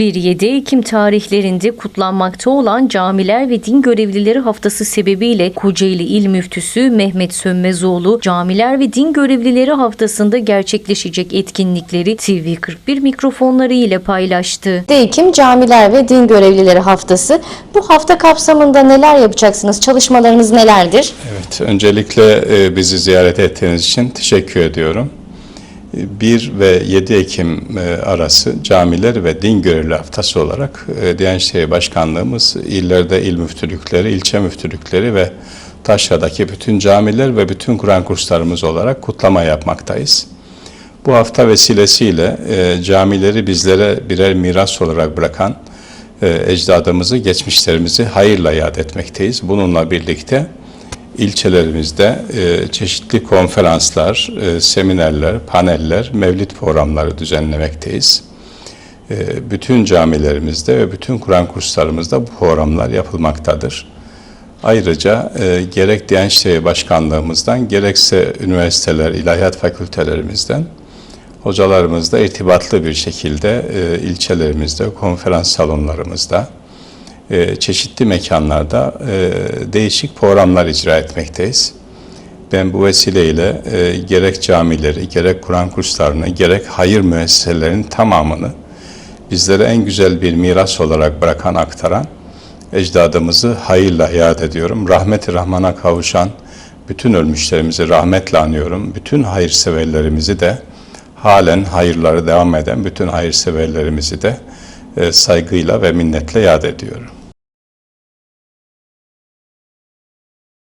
1-7 Ekim tarihlerinde kutlanmakta olan Camiler ve Din Görevlileri Haftası sebebiyle Kocaeli İl Müftüsü Mehmet Sönmezoğlu, Camiler ve Din Görevlileri Haftası'nda gerçekleşecek etkinlikleri TV41 mikrofonları ile paylaştı. Ekim Camiler ve Din Görevlileri Haftası. Bu hafta kapsamında neler yapacaksınız? Çalışmalarınız nelerdir? Evet, öncelikle e, bizi ziyaret ettiğiniz için teşekkür ediyorum. E, 1 ve 7 Ekim e, arası camiler ve din görevli haftası olarak e, Diyanet İşleri Başkanlığımız illerde il müftülükleri, ilçe müftülükleri ve Taşra'daki bütün camiler ve bütün Kur'an kurslarımız olarak kutlama yapmaktayız. Bu hafta vesilesiyle e, camileri bizlere birer miras olarak bırakan e, ecdadımızı, geçmişlerimizi hayırla yad etmekteyiz. Bununla birlikte ilçelerimizde e, çeşitli konferanslar, e, seminerler, paneller, mevlid programları düzenlemekteyiz. E, bütün camilerimizde ve bütün Kur'an kurslarımızda bu programlar yapılmaktadır. Ayrıca e, gerek Diyanet İşleri Başkanlığımızdan gerekse üniversiteler, ilahiyat fakültelerimizden hocalarımızla irtibatlı bir şekilde e, ilçelerimizde, konferans salonlarımızda, e, çeşitli mekanlarda e, değişik programlar icra etmekteyiz. Ben bu vesileyle e, gerek camileri, gerek Kur'an kurslarını, gerek hayır müesseselerinin tamamını bizlere en güzel bir miras olarak bırakan, aktaran ecdadımızı hayırla yad ediyorum. Rahmet-i Rahman'a kavuşan bütün ölmüşlerimizi rahmetle anıyorum. Bütün hayırseverlerimizi de halen hayırları devam eden bütün hayırseverlerimizi de e, saygıyla ve minnetle yad ediyorum.